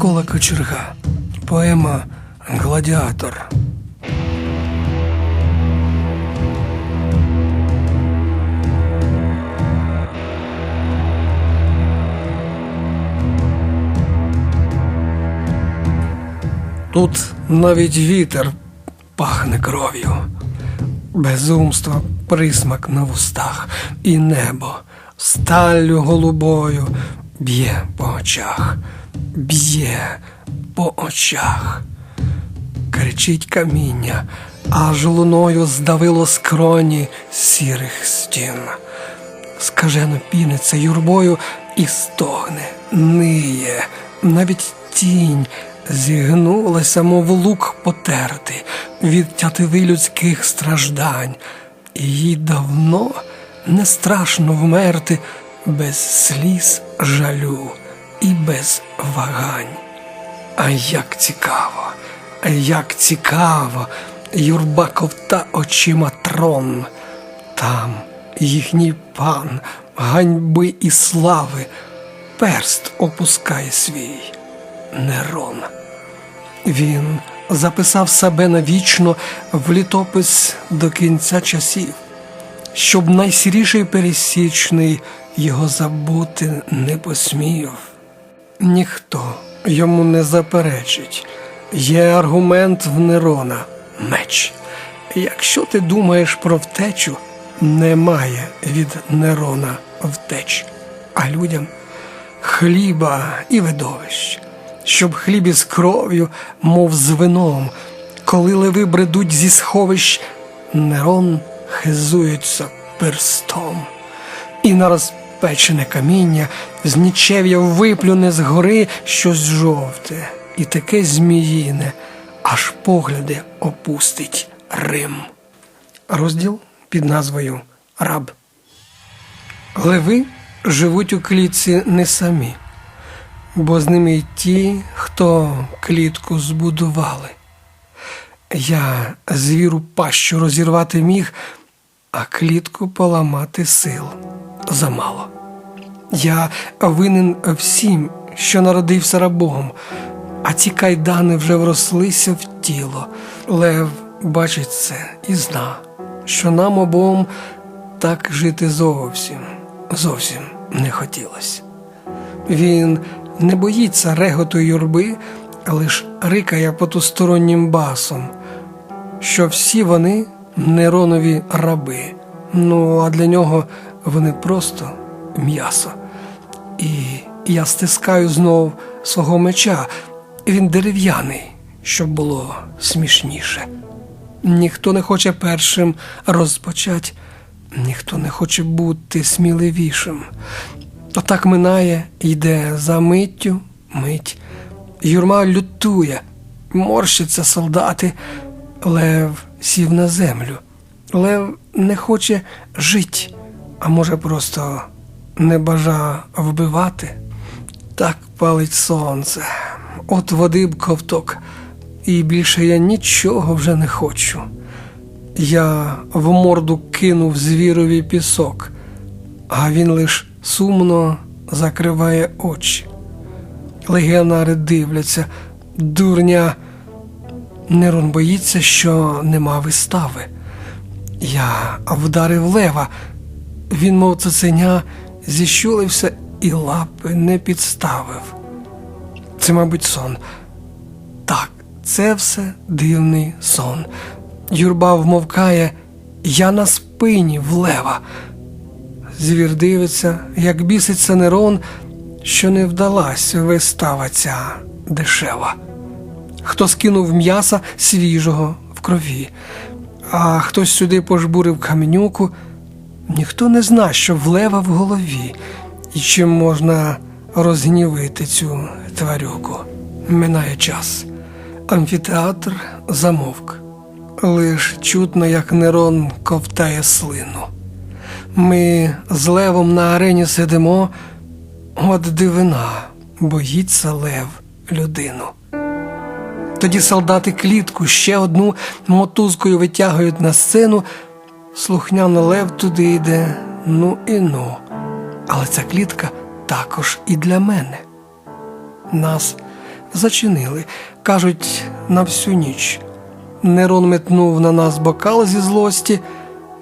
Микола Кочерга. Поема Гладіатор. Тут навіть вітер пахне кров'ю, безумство присмак на вустах, і небо сталлю голубою б'є по очах, б'є по очах. Кричить каміння, аж луною здавило скроні сірих стін. Скажено піниться юрбою і стогне, ниє, навіть тінь зігнулася, мов лук потертий від тятиви людських страждань, і їй давно не страшно вмерти без сліз жалю і без вагань. А як цікаво, як цікаво, юрба ковта очима трон. Там їхній пан ганьби і слави перст опускає свій Нерон. Він записав себе навічно в літопис до кінця часів, щоб найсіріший пересічний його забути не посмів. Ніхто йому не заперечить. Є аргумент в Нерона меч. Якщо ти думаєш про втечу, немає від Нерона втеч, а людям хліба і видовищ, щоб хліб із кров'ю, мов з вином, коли леви бредуть зі сховищ, Нерон хизується перстом, і на розпечене каміння з нічев'я виплюне згори щось жовте і таке зміїне, аж погляди опустить Рим. Розділ під назвою Раб. Леви живуть у клітці не самі, бо з ними й ті, хто клітку збудували. Я звіру пащу розірвати міг, а клітку поламати сил замало. Я винен всім, що народився рабом, а ці кайдани вже врослися в тіло. Лев бачить це і зна, що нам обом так жити зовсім, зовсім не хотілося. Він не боїться реготу юрби, лиш рикає потустороннім басом, що всі вони Неронові раби. Ну а для нього вони просто м'ясо. І я стискаю знов свого меча. Він дерев'яний, щоб було смішніше. Ніхто не хоче першим розпочать, ніхто не хоче бути сміливішим. Отак минає, йде за миттю мить. Юрма лютує, морщаться солдати. Лев сів на землю. Лев не хоче жити, а може, просто не бажа вбивати. Так палить сонце, от води б ковток, і більше я нічого вже не хочу. Я в морду кинув звірові пісок, а він лиш сумно закриває очі. Легіонари дивляться, дурня. Нерон боїться, що нема вистави. Я вдарив лева. Він, мов цуценя, зіщулився і лапи не підставив. Це, мабуть, сон. Так, це все дивний сон. Юрба вмовкає, я на спині в лева. Звір дивиться, як біситься Нерон, що не вдалась вистава ця дешева. Хто скинув м'яса свіжого в крові, а хтось сюди пожбурив каменюку, ніхто не зна, що в лева в голові, і чим можна розгнівити цю тварюку. Минає час. Амфітеатр замовк. Лиш чутно, як Нерон ковтає слину. Ми з левом на арені сидимо, от дивина, боїться лев людину. Тоді солдати клітку ще одну мотузкою витягують на сцену. Слухняно лев туди йде, ну і ну. Але ця клітка також і для мене. Нас зачинили, кажуть, на всю ніч. Нерон метнув на нас бокал зі злості,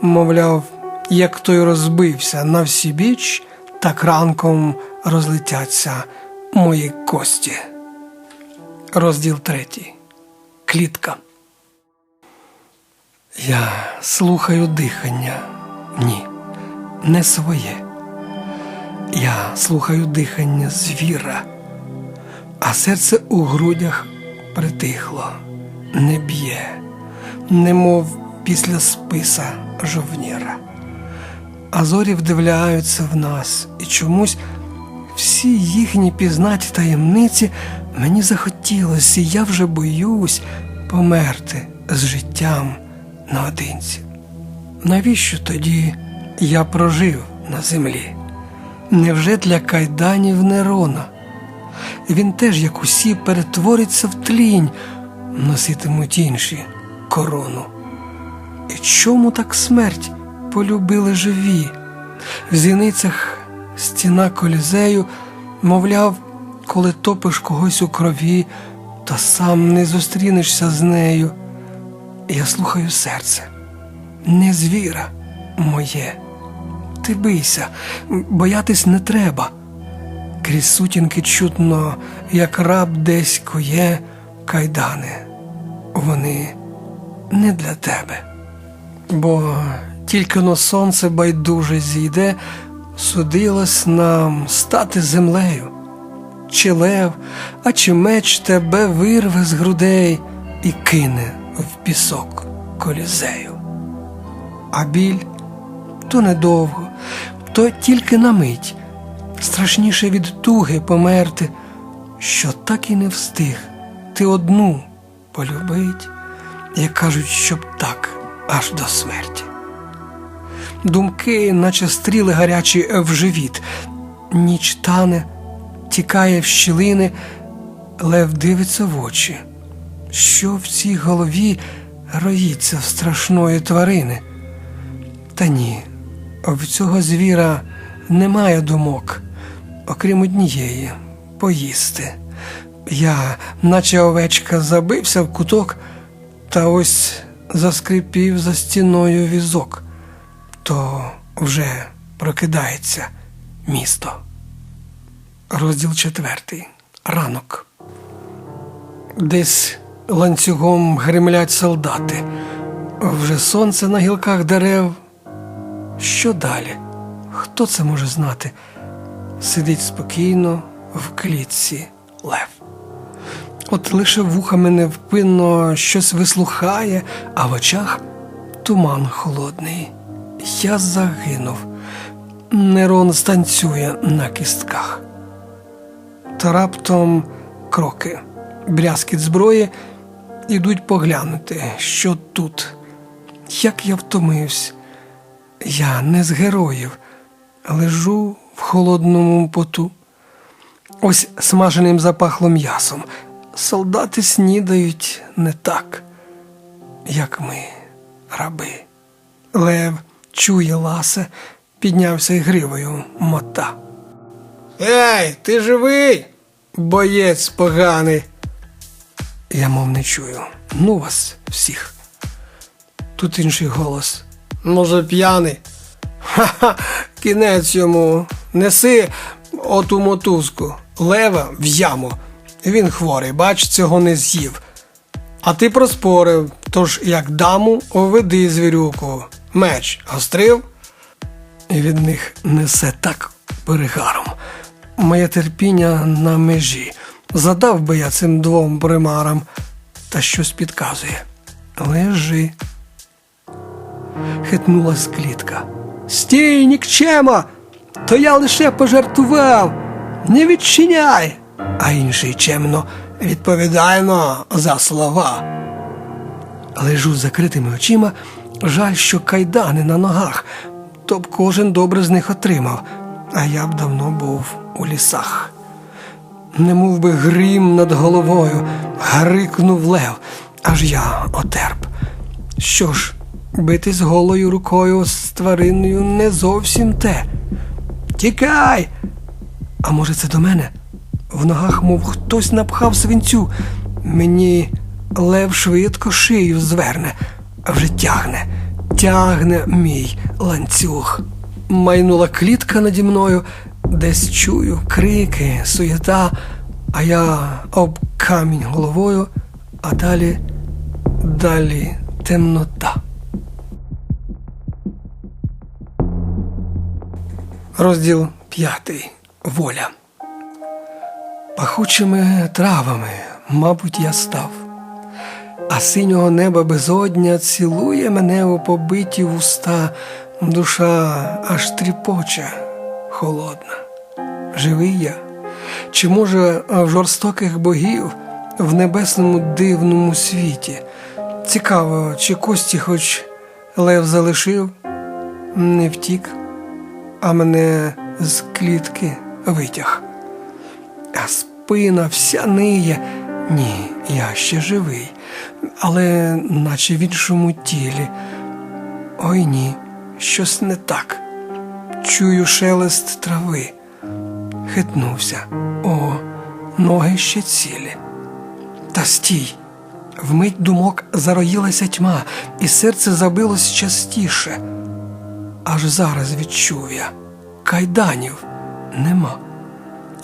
мовляв, як той розбився на всі біч, так ранком розлетяться мої кості. Розділ третій. Клітка. Я слухаю дихання. Ні, не своє. Я слухаю дихання звіра, а серце у грудях притихло, не б'є, немов після списа жовніра. А зорі вдивляються в нас, і чомусь всі їхні пізнаті таємниці мені захотілося, і я вже боюсь померти з життям наодинці. Навіщо тоді я прожив на землі? Невже для кайданів Нерона? Він теж, як усі, перетвориться в тлінь, носитимуть інші корону. І чому так смерть полюбили живі? В зіницях стіна колізею, мовляв, коли топиш когось у крові, то сам не зустрінешся з нею. Я слухаю серце, не звіра моє. Ти бийся, боятись не треба. Крізь сутінки чутно, як раб десь коє кайдани. Вони не для тебе. Бо тільки но сонце байдуже зійде, судилось нам стати землею. Чи лев, а чи меч тебе вирве з грудей і кине в пісок колізею. А біль то недовго, то тільки на мить, страшніше від туги померти, що так і не встиг ти одну полюбить, як кажуть, щоб так аж до смерті. Думки, наче стріли гарячі в живіт, ніч тане, тікає в щілини, лев дивиться в очі. Що в цій голові роїться в страшної тварини? Та ні, в цього звіра немає думок, окрім однієї поїсти. Я, наче овечка, забився в куток, та ось заскрипів за стіною візок, то вже прокидається місто. Розділ четвертий. Ранок. Десь ланцюгом гремлять солдати. Вже сонце на гілках дерев. Що далі? Хто це може знати? Сидить спокійно в клітці лев. От лише вухами невпинно щось вислухає, а в очах туман холодний. Я загинув. Нерон станцює на кістках. Та раптом кроки, брязкіт зброї, ідуть поглянути, що тут. Як я втомився. Я не з героїв, лежу в холодному поту. Ось смаженим запахло м'ясом. Солдати снідають не так, як ми, раби. Лев чує ласе, піднявся гривою мота. Ей, ти живий, боєць поганий. Я мов не чую. Ну вас всіх. Тут інший голос. Може, п'яний? Ха-ха, кінець йому. Неси оту мотузку, лева в яму. Він хворий, бач, цього не з'їв. А ти проспорив, тож як даму оведи звірюку. Меч гострив? І від них несе так перегаром. Моє терпіння на межі. Задав би я цим двом примарам, та щось підказує. Лежи. Хитнулась клітка. Стій, нікчема! То я лише пожартував. Не відчиняй. А інший чемно відповідайно за слова. Лежу з закритими очима, жаль, що кайдани на ногах, то б кожен добре з них отримав, а я б давно був у лісах. Немов би грім над головою, гарикнув лев, аж я отерп. Що ж, битись голою рукою з твариною не зовсім те. Тікай! А може, це до мене? В ногах, мов хтось напхав свинцю. Мені лев швидко шию зверне, а вже тягне, тягне мій ланцюг. Майнула клітка наді мною, десь чую крики, суєта, а я об камінь головою, а далі, далі темнота. Розділ п'ятий. Воля. Пахучими травами, мабуть, я став, а синього неба безодня цілує мене у побиті вуста, душа аж тріпоче, холодна. Живий я, чи може в жорстоких богів в небесному дивному світі? Цікаво, чи кості хоч лев залишив, не втік, а мене з клітки витяг а спина вся ниє. Ні, я ще живий, але наче в іншому тілі. Ой ні, щось не так. Чую шелест трави. Хитнувся. О, ноги ще цілі. Та стій. Вмить думок зароїлася тьма, і серце забилось частіше. Аж зараз відчув я кайданів нема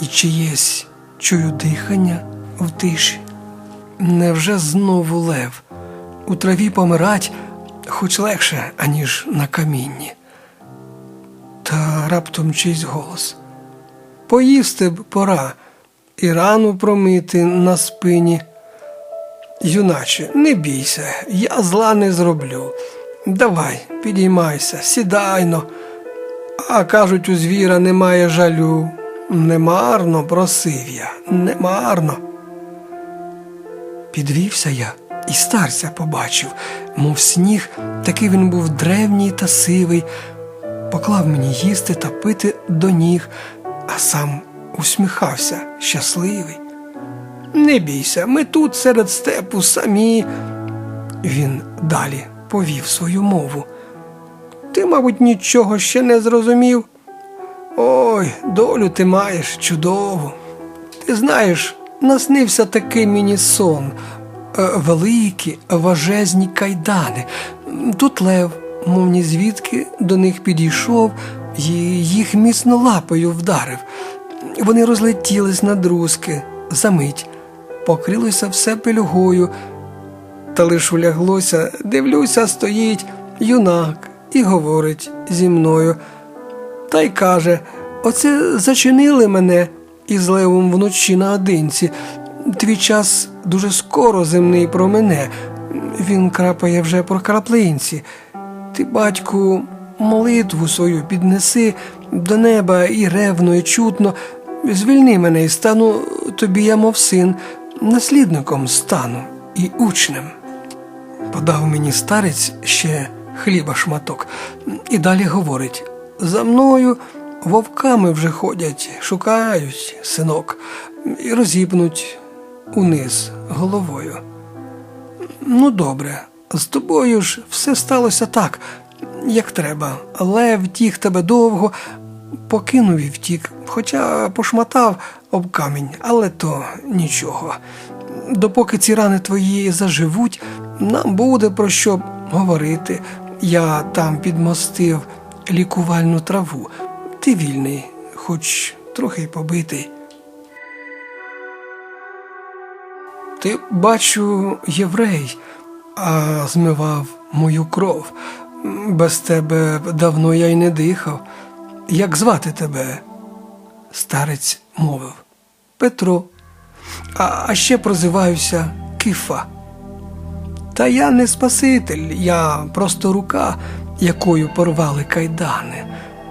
і чиєсь чую дихання в тиші. Невже знову лев? У траві помирать хоч легше, аніж на камінні. Та раптом чийсь голос. Поїсти б пора і рану промити на спині. Юначе, не бійся, я зла не зроблю. Давай, підіймайся, сідайно. А кажуть, у звіра немає жалю. Немарно просив я, немарно. Підвівся я і старця побачив, мов сніг, такий він був древній та сивий, поклав мені їсти та пити до ніг, а сам усміхався, щасливий. Не бійся, ми тут серед степу самі. Він далі повів свою мову. Ти, мабуть, нічого ще не зрозумів. Ой, долю ти маєш чудову. Ти знаєш, наснився такий мені сон. Е, Великі, важезні кайдани. Тут лев, мов ні звідки, до них підійшов і їх міцно лапою вдарив. Вони розлетілись на друзки, замить, покрилося все пелюгою. Та лиш уляглося, дивлюся, стоїть юнак і говорить зі мною та й каже: Оце зачинили мене із левом вночі наодинці. Твій час дуже скоро земний про мене. Він крапає вже про краплинці. Ти, батьку, молитву свою піднеси до неба і ревно, і чутно. Звільни мене і стану тобі, я, мов син, наслідником стану і учнем. Подав мені старець ще хліба шматок, і далі говорить за мною вовками вже ходять, шукають синок і розіпнуть униз головою. Ну, добре, з тобою ж все сталося так, як треба. Лев втік тебе довго, покинув і втік, хоча пошматав об камінь, але то нічого. Допоки ці рани твої заживуть, нам буде про що говорити. Я там підмостив лікувальну траву. Ти вільний, хоч трохи й побитий. Ти, бачу, єврей, а змивав мою кров. Без тебе давно я й не дихав. Як звати тебе? Старець мовив. Петро, а, ще прозиваюся Кифа. Та я не Спаситель, я просто рука, якою порвали кайдани.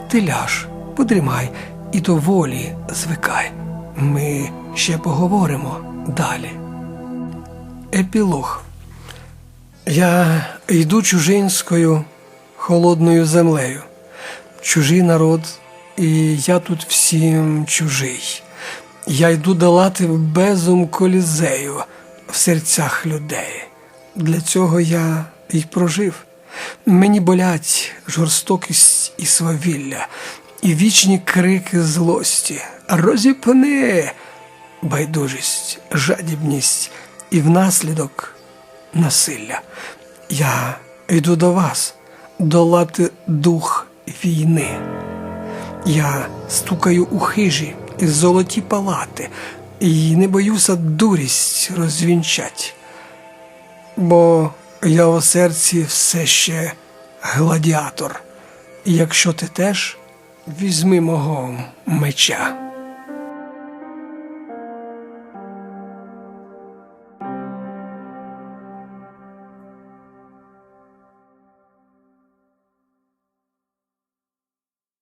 Ти ляж, подрімай і до волі звикай. Ми ще поговоримо далі. Епілог. Я йду чужинською холодною землею, чужий народ, і я тут всім чужий. Я йду долати безум колізею в серцях людей. Для цього я й прожив. Мені болять жорстокість і свавілля, і вічні крики злості. Розіпни, байдужість, жадібність і внаслідок насилля. Я йду до вас долати дух війни. Я стукаю у хижі і золоті палати, і не боюся дурість розвінчать, бо я у серці все ще гладіатор. Якщо ти теж візьми мого меча.